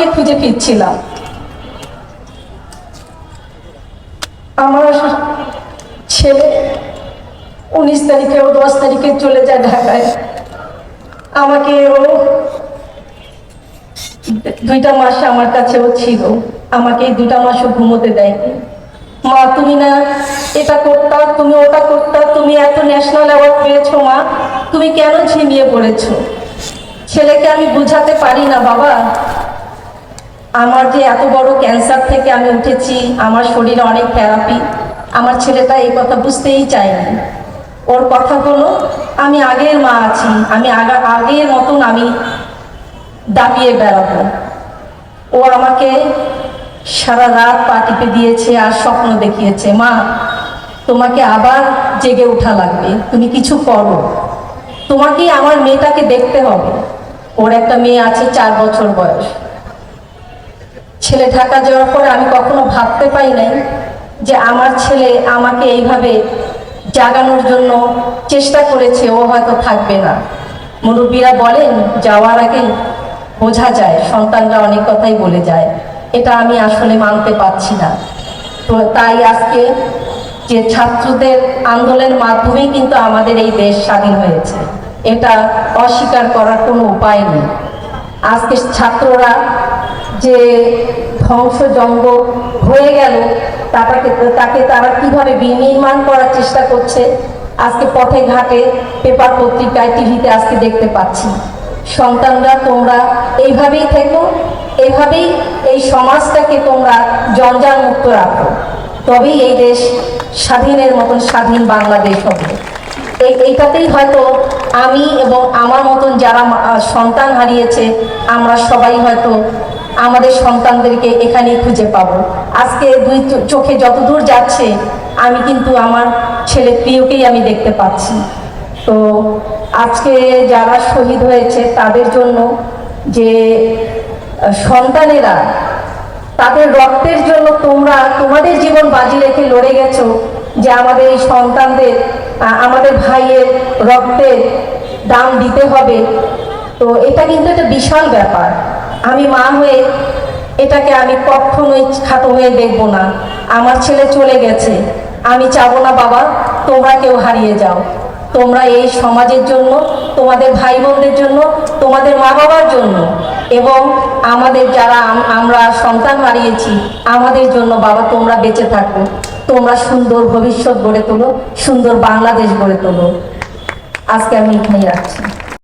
তোমাকে খুঁজে ফিরছিলাম। আমার ছেলে উনিশ তারিখে ও দশ তারিখে চলে যায় ঢাকায়। আমাকে ও দুইটা মাস আমার কাছেও ছিল। আমাকে দুটা মাসও ঘুমোতে দেয়নি। মা, তুমি না এটা করতা, তুমি ওটা করতা, তুমি এত ন্যাশনাল অ্যাওয়ার্ড পেয়েছ মা, তুমি কেন ঝিমিয়ে পড়েছো? ছেলেকে আমি বুঝাতে পারি না বাবা। আমার যে এত বড় ক্যান্সার থেকে আমি উঠেছি, আমার শরীরে অনেক থেরাপি আমার ছেলেটা এই কথা বুঝতেই চায়নি ওর কথা হলো, আমি আগের মা আছি, আমি আগা, আগের মতন আমি দাবিয়ে বেড়াবো। ও আমাকে সারা রাত পা টিপে দিয়েছে আর স্বপ্ন দেখিয়েছে, মা, তোমাকে আবার জেগে ওঠা লাগবে, তুমি কিছু করো। তোমাকে আমার মেয়েটাকে দেখতে হবে। ওর একটা মেয়ে আছে, চার বছর বয়স। ছেলে ঢাকা যাওয়ার পরে আমি কখনো ভাবতে পাই নাই যে আমার ছেলে আমাকে এইভাবে জাগানোর জন্য চেষ্টা করেছে, ও হয়তো থাকবে না। মুরব্বীরা বলেন, যাওয়ার আগে বোঝা যায়, সন্তানরা অনেক কথাই বলে যায়। এটা আমি আসলে মানতে পারছি না। তো তাই আজকে যে ছাত্রদের আন্দোলনের মাধ্যমেই কিন্তু আমাদের এই দেশ স্বাধীন হয়েছে। এটা অস্বীকার করার কোনো উপায় নেই। আজকে ছাত্ররা যে ধ্বংসজঙ্গ হয়ে গেল। তাকে তাকে তারা কীভাবে বিনির্মাণ করার চেষ্টা করছে, আজকে পথে ঘাটে পেপার পত্রিকায়, টিভিতে আজকে দেখতে পাচ্ছি। সন্তানরা, তোমরা এইভাবেই থেকো এইভাবেই এই সমাজটাকে তোমরা জঞ্জাল মুক্ত রাখো। তবেই এই দেশ স্বাধীনের মতন স্বাধীন বাংলাদেশ হবে। এই, এইটাতেই হয়তো আমি এবং আমার মতন যারা সন্তান হারিয়েছে, আমরা সবাই হয়তো আমাদের সন্তানদেরকে এখানেই খুঁজে পাবো। আজকে দুই চোখে যতদূর যাচ্ছে, আমি কিন্তু আমার ছেলে প্রিয়কেই আমি দেখতে পাচ্ছি। তো আজকে যারা শহীদ হয়েছে, তাদের জন্য যে সন্তানেরা, তাদের রক্তের জন্য তোমরা, তোমাদের জীবন বাজি রেখে লড়ে গেছো যে আমাদের এই সন্তানদের আমাদের ভাইয়ের রক্তের দাম দিতে হবে। তো এটা কিন্তু একটা বিশাল ব্যাপার। আমি মা হয়ে এটাকে আমি কখনোই খাটো হয়ে দেখব না। আমার ছেলে চলে গেছে। আমি চাবো না, বাবা, তোমরা কেউ হারিয়ে যাও। তোমরা এই সমাজের জন্য, তোমাদের ভাই বোনদের জন্য, তোমাদের মা বাবার জন্য এবং আমাদের যারা আমরা সন্তান হারিয়েছি, আমাদের জন্য, বাবা, তোমরা বেঁচে থাকো। তোমরা সুন্দর ভবিষ্যৎ গড়ে তোলো, সুন্দর বাংলাদেশ গড়ে তোলো। আজকে আমি এখানেই রাখছি।